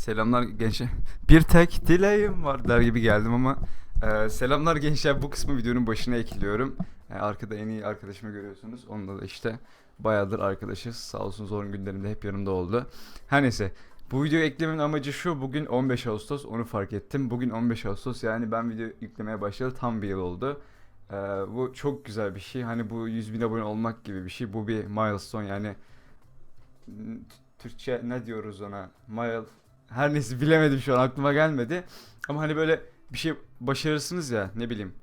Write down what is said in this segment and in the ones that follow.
Selamlar gençler. Bir tek dileğim var der gibi geldim ama e, selamlar gençler bu kısmı videonun başına ekliyorum. E, arkada en iyi arkadaşımı görüyorsunuz. Onunla da işte bayağıdır arkadaşız. Sağ olsun zor günlerimde hep yanımda oldu. Her neyse bu videoyu eklememin amacı şu. Bugün 15 Ağustos onu fark ettim. Bugün 15 Ağustos yani ben video yüklemeye başladı tam bir yıl oldu. E, bu çok güzel bir şey. Hani bu 100 bin abone olmak gibi bir şey. Bu bir milestone yani Türkçe ne diyoruz ona? Mile her neyse bilemedim şu an aklıma gelmedi. Ama hani böyle bir şey başarırsınız ya ne bileyim.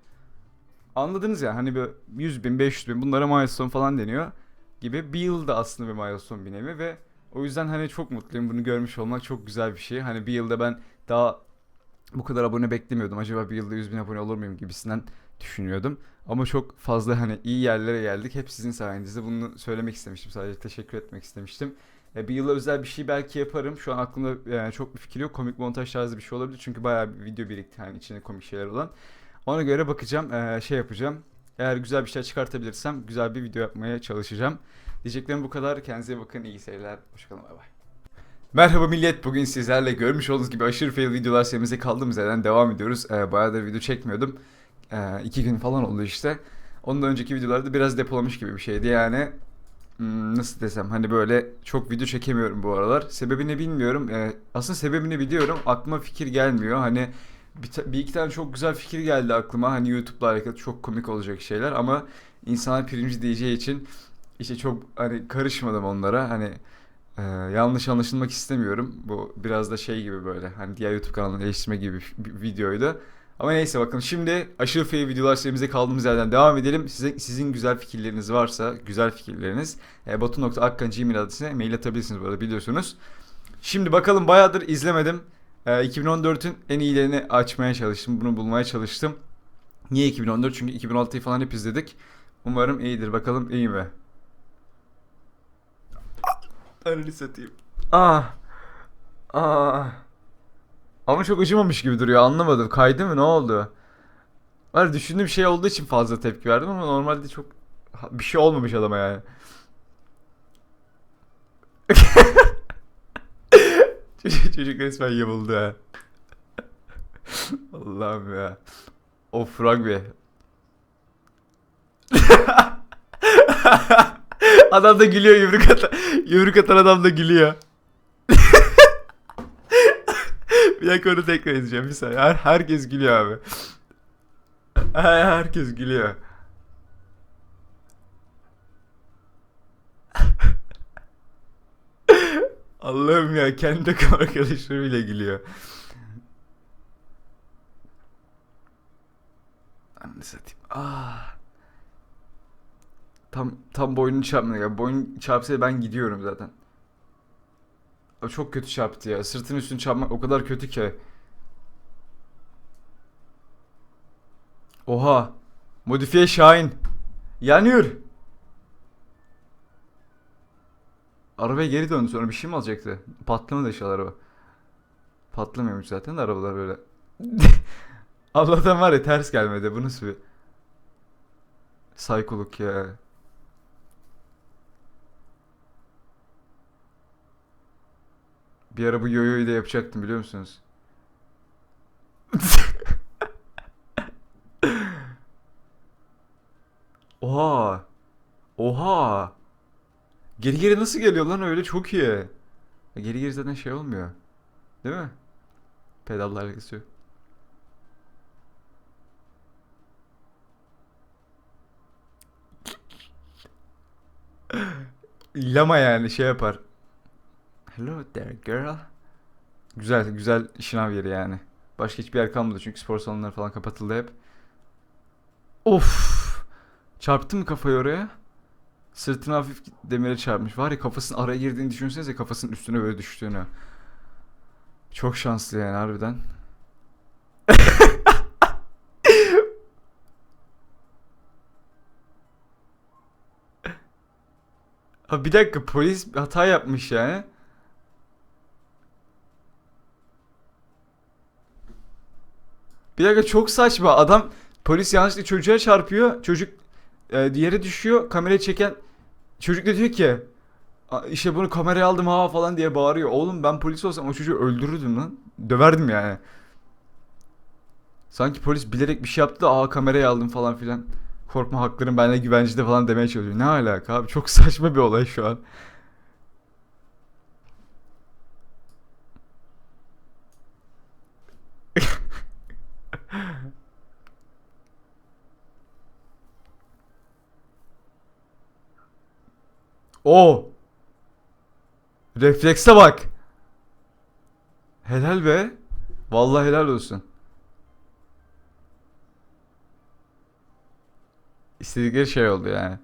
Anladınız ya hani böyle 100 bin 500 bin bunlara milestone falan deniyor gibi. Bir yılda aslında bir milestone bir nevi ve o yüzden hani çok mutluyum bunu görmüş olmak çok güzel bir şey. Hani bir yılda ben daha bu kadar abone beklemiyordum. Acaba bir yılda 100 bin abone olur muyum gibisinden düşünüyordum. Ama çok fazla hani iyi yerlere geldik. Hep sizin sayenizde bunu söylemek istemiştim. Sadece teşekkür etmek istemiştim. E, bir yıla özel bir şey belki yaparım. Şu an aklımda yani çok bir fikir yok. Komik montaj tarzı bir şey olabilir. Çünkü bayağı bir video birikti hani içinde komik şeyler olan. Ona göre bakacağım. e, şey yapacağım. Eğer güzel bir şey çıkartabilirsem güzel bir video yapmaya çalışacağım. Diyeceklerim bu kadar. Kendinize bakın. İyi seyirler. Hoşçakalın. Bay bay. Merhaba millet. Bugün sizlerle görmüş olduğunuz gibi aşırı fail videolar serimize kaldığımız yerden devam ediyoruz. E, bayağıdır video çekmiyordum. E, iki gün falan oldu işte. Ondan önceki videolarda biraz depolamış gibi bir şeydi yani. Hmm, nasıl desem hani böyle çok video çekemiyorum bu aralar. Sebebini bilmiyorum. Ee, aslında sebebini biliyorum. Aklıma fikir gelmiyor. Hani bir, bir iki tane çok güzel fikir geldi aklıma. Hani YouTube'la alakalı çok komik olacak şeyler ama insanlar pirinci diyeceği için işte çok hani karışmadım onlara. Hani e, yanlış anlaşılmak istemiyorum. Bu biraz da şey gibi böyle hani diğer YouTube kanalını eleştirme gibi bir videoydu. Ama neyse bakın şimdi aşırı fail videolar serimize kaldığımız yerden devam edelim. Size, sizin güzel fikirleriniz varsa, güzel fikirleriniz e, batu.akkan.gmail adresine mail atabilirsiniz bu arada biliyorsunuz. Şimdi bakalım bayağıdır izlemedim. E, 2014'ün en iyilerini açmaya çalıştım. Bunu bulmaya çalıştım. Niye 2014? Çünkü 2016'yı falan hep izledik. Umarım iyidir. Bakalım iyi mi? Ananı satayım. Ah. Ah. Ama çok acımamış gibi duruyor anlamadım. Kaydı mı ne oldu? Var düşündüğüm şey olduğu için fazla tepki verdim ama normalde çok bir şey olmamış adama yani. çocuk, çocuk resmen yamuldu ha. Allah'ım ya. Of rugby. adam da gülüyor yumruk atan. Yumruk atan adam da gülüyor. Bir dakika onu tekrar edeceğim bir saniye. Her, herkes gülüyor abi. Her, herkes gülüyor. Allah'ım ya kendi arkadaşları bile gülüyor. Anne satayım. Ah. Tam tam boynunu çarpmadı. Boyun çarpsaydı ben gidiyorum zaten. O çok kötü çarptı ya. Sırtın üstünü çarpmak o kadar kötü ki. Oha. Modifiye Şahin. Yanıyor. Arabaya geri döndü sonra bir şey mi alacaktı? Patlamadı işte araba. Patlamıyormuş zaten de arabalar böyle. Allah'tan var ya ters gelmedi. Bu nasıl bir saykoluk ya. Bir ara bu yoyoyu da yapacaktım biliyor musunuz? Oha. Oha. Geri geri nasıl geliyor lan öyle çok iyi. Geri geri zaten şey olmuyor. Değil mi? Pedalla alakası yok. Lama yani şey yapar. Hello there girl. Güzel güzel şınav yeri yani. Başka hiçbir yer kalmadı çünkü spor salonları falan kapatıldı hep. Of. Çarptı mı kafayı oraya? Sırtına hafif demire çarpmış. Var ya kafasının araya girdiğini düşünsenize kafasının üstüne böyle düştüğünü. Çok şanslı yani harbiden. Ha bir dakika polis hata yapmış yani. Bir dakika çok saçma. Adam polis yanlışlıkla çocuğa çarpıyor. Çocuk e, diğeri düşüyor. Kamerayı çeken çocuk da diyor ki İşte bunu kameraya aldım ha falan diye bağırıyor. Oğlum ben polis olsam o çocuğu öldürürdüm lan. Döverdim yani. Sanki polis bilerek bir şey yaptı da aa kameraya aldım falan filan. Korkma hakların bende güvencede falan demeye çalışıyor. Ne alaka abi? Çok saçma bir olay şu an. O. Reflekse bak. Helal be. Vallahi helal olsun. İstedikleri şey oldu yani.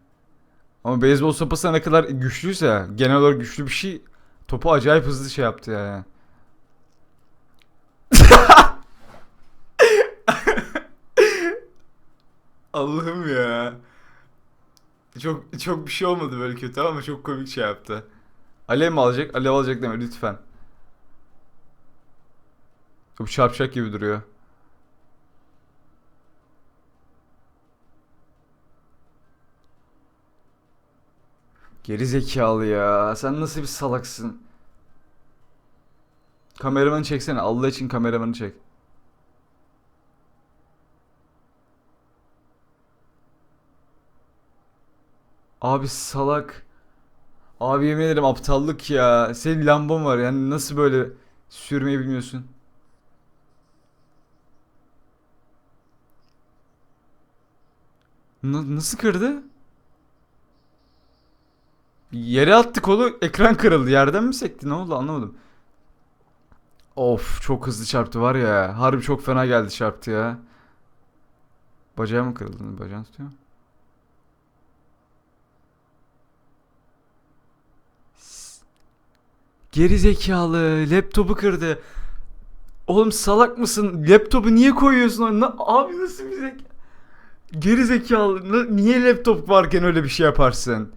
Ama beyzbol sopası ne kadar güçlüyse, genel olarak güçlü bir şey, topu acayip hızlı şey yaptı yani. Allah'ım ya. Çok çok bir şey olmadı böyle kötü ama çok komik şey yaptı. Alev mi alacak? Alev alacak deme lütfen. Bu çarpacak gibi duruyor. Geri zekalı ya. Sen nasıl bir salaksın? Kameramanı çeksene. Allah için kameramanı çek. Abi salak. Abi yemin ederim aptallık ya. Senin lambon var yani nasıl böyle sürmeyi bilmiyorsun? Na- nasıl kırdı? Yere attı kolu ekran kırıldı. Yerden mi sekti? Ne oldu anlamadım. Of çok hızlı çarptı var ya. Harbi çok fena geldi çarptı ya. Bacağı mı kırıldı? Bacağını tutuyor. mu? Geri zekalı laptopu kırdı. Oğlum salak mısın? Laptopu niye koyuyorsun oraya? Abi nasıl bir zeka? Geri zekalı. Niye laptop varken öyle bir şey yaparsın?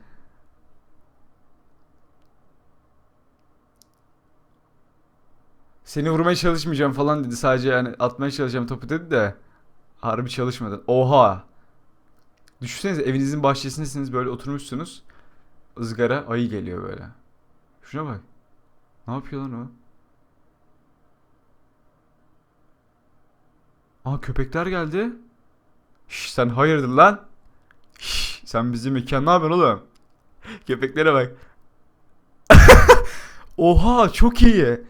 Seni vurmaya çalışmayacağım falan dedi. Sadece yani atmaya çalışacağım topu dedi de. Harbi çalışmadı. Oha. Düşünsenize evinizin bahçesindesiniz böyle oturmuşsunuz. ızgara ayı geliyor böyle. Şuna bak. Ne yapıyor lan o? Aa köpekler geldi. Şş, sen hayırdır lan? Şş, sen bizim mekan ne yapıyorsun oğlum? Köpeklere bak. Oha çok iyi.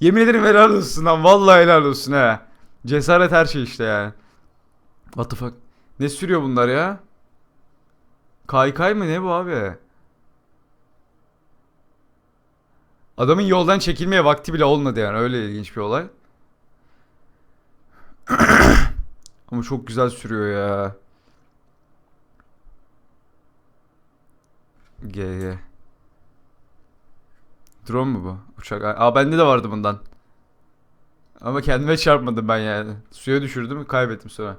Yemin ederim helal olsun lan. Vallahi helal olsun he. Cesaret her şey işte yani. What the fuck? Ne sürüyor bunlar ya? Kaykay mı ne bu abi? Adamın yoldan çekilmeye vakti bile olmadı yani. Öyle ilginç bir olay. Ama çok güzel sürüyor ya. GG. Drone mu bu? Uçak. Aa bende de vardı bundan. Ama kendime çarpmadım ben yani. Suya düşürdüm, kaybettim sonra.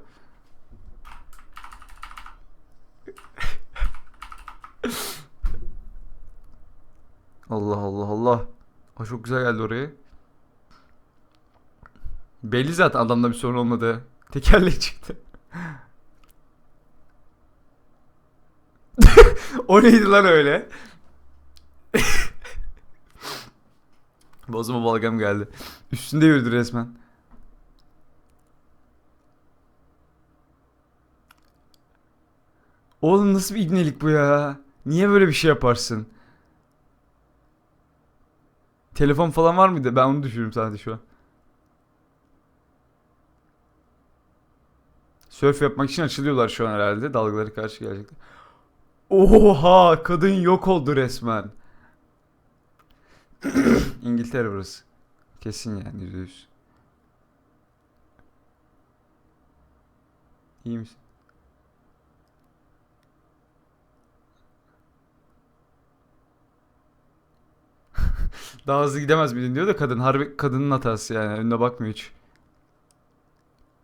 Allah Allah Allah. O çok güzel geldi oraya. Belli zaten adamda bir sorun olmadı. Tekerlek çıktı. o neydi lan öyle? Bozma balgam geldi. Üstünde yürüdü resmen. Oğlum nasıl bir ibnelik bu ya? Niye böyle bir şey yaparsın? Telefon falan var mıydı? Ben onu düşünüyorum sadece şu an. Sörf yapmak için açılıyorlar şu an herhalde. Dalgaları karşı gelecekler. Oha! Kadın yok oldu resmen. İngiltere burası. Kesin yani yüzde yüz. İyi misin? Daha hızlı gidemez miydin diyor da kadın. Harbi kadının hatası yani. Önüne bakmıyor hiç.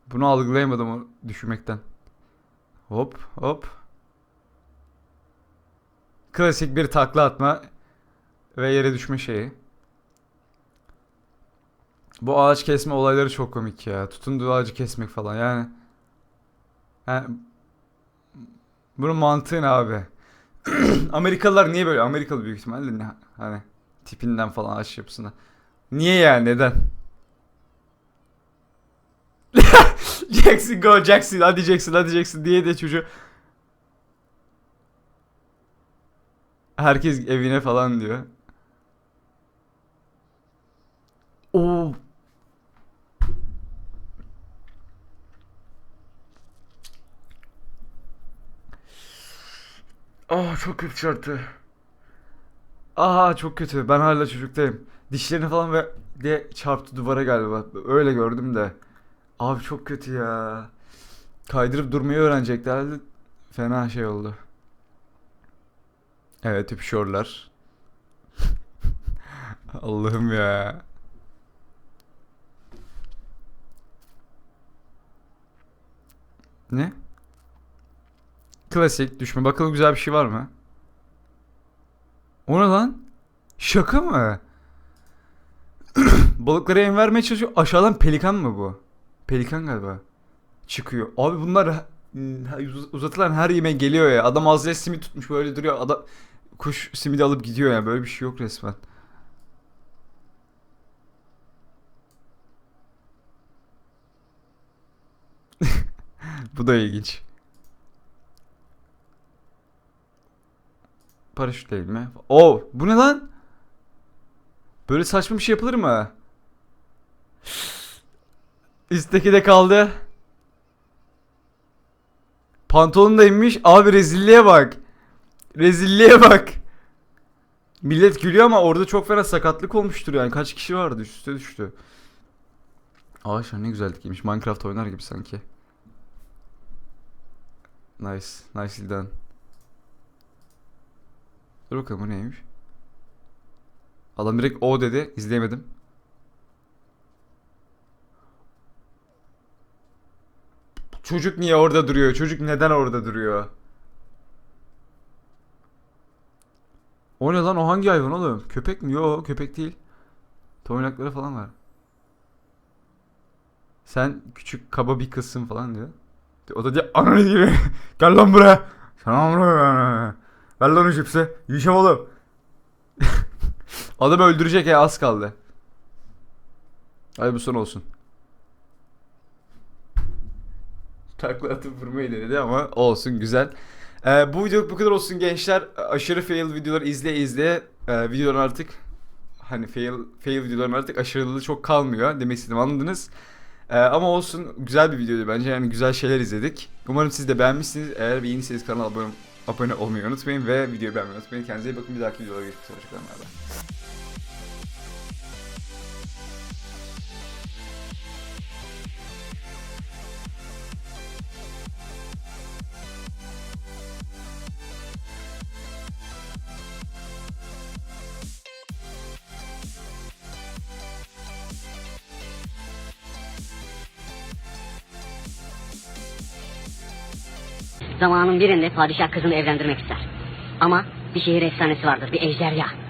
Bunu algılayamadım o düşmekten. Hop hop. Klasik bir takla atma ve yere düşme şeyi. Bu ağaç kesme olayları çok komik ya. Tutunduğu ağacı kesmek falan yani. yani bunun mantığı ne abi? Amerikalılar niye böyle? Amerikalı büyük ihtimalle ne? Hani tipinden falan aş yapısına. Niye yani neden? Jackson go Jackson hadi Jackson hadi Jackson diye de çocuğu Herkes evine falan diyor. Oo. Ah çok kötü Aha çok kötü. Ben hala çocuktayım. Dişlerini falan ve diye çarptı duvara galiba. Öyle gördüm de. Abi çok kötü ya. Kaydırıp durmayı öğreneceklerdi. Fena şey oldu. Evet öpüşüyorlar. Allah'ım ya. Ne? Klasik düşme. Bakalım güzel bir şey var mı? O ne lan? Şaka mı? Balıklara yem vermeye çalışıyor. Aşağıdan pelikan mı bu? Pelikan galiba. Çıkıyor. Abi bunlar uzatılan her yeme geliyor ya. Adam ağzıyla simit tutmuş böyle duruyor. Adam kuş simidi alıp gidiyor ya. Böyle bir şey yok resmen. Bu da ilginç. Paraşütle mi? Oo, bu ne lan? Böyle saçma bir şey yapılır mı? Üstteki de kaldı. Pantolon da inmiş. Abi rezilliğe bak. Rezilliğe bak. Millet gülüyor ama orada çok fena sakatlık olmuştur yani. Kaç kişi vardı üst üste düştü. An ne güzel giymiş. Minecraft oynar gibi sanki. Nice. Nicely done. Dur bakalım bu neymiş? Adam direkt o dedi. İzleyemedim. Çocuk niye orada duruyor? Çocuk neden orada duruyor? O ne lan? O hangi hayvan oğlum? Köpek mi? Yok köpek değil. Toynakları falan var. Sen küçük kaba bir kızsın falan diyor. O da diyor ananı gibi. Gel lan buraya. Sen buraya. Ver lan o cipsi. Yiyeceğim oğlum. Adam öldürecek ya az kaldı. Hadi bu son olsun. Takla atıp vurmayı denedi ama olsun güzel. Ee, bu video bu kadar olsun gençler. Aşırı fail videoları izleye izleye e, videoların artık hani fail fail videoların artık aşırılığı çok kalmıyor. Demek istedim anladınız. Ee, ama olsun güzel bir videoydu bence. Yani güzel şeyler izledik. Umarım siz de beğenmişsiniz. Eğer beğendiyseniz kanala abone, abone olmayı unutmayın ve videoyu beğenmeyi unutmayın. Kendinize iyi bakın. Bir dahaki videoda görüşmek üzere. Hoşçakalın. Zamanın birinde padişah kızını evlendirmek ister. Ama bir şehir efsanesi vardır, bir ejderha.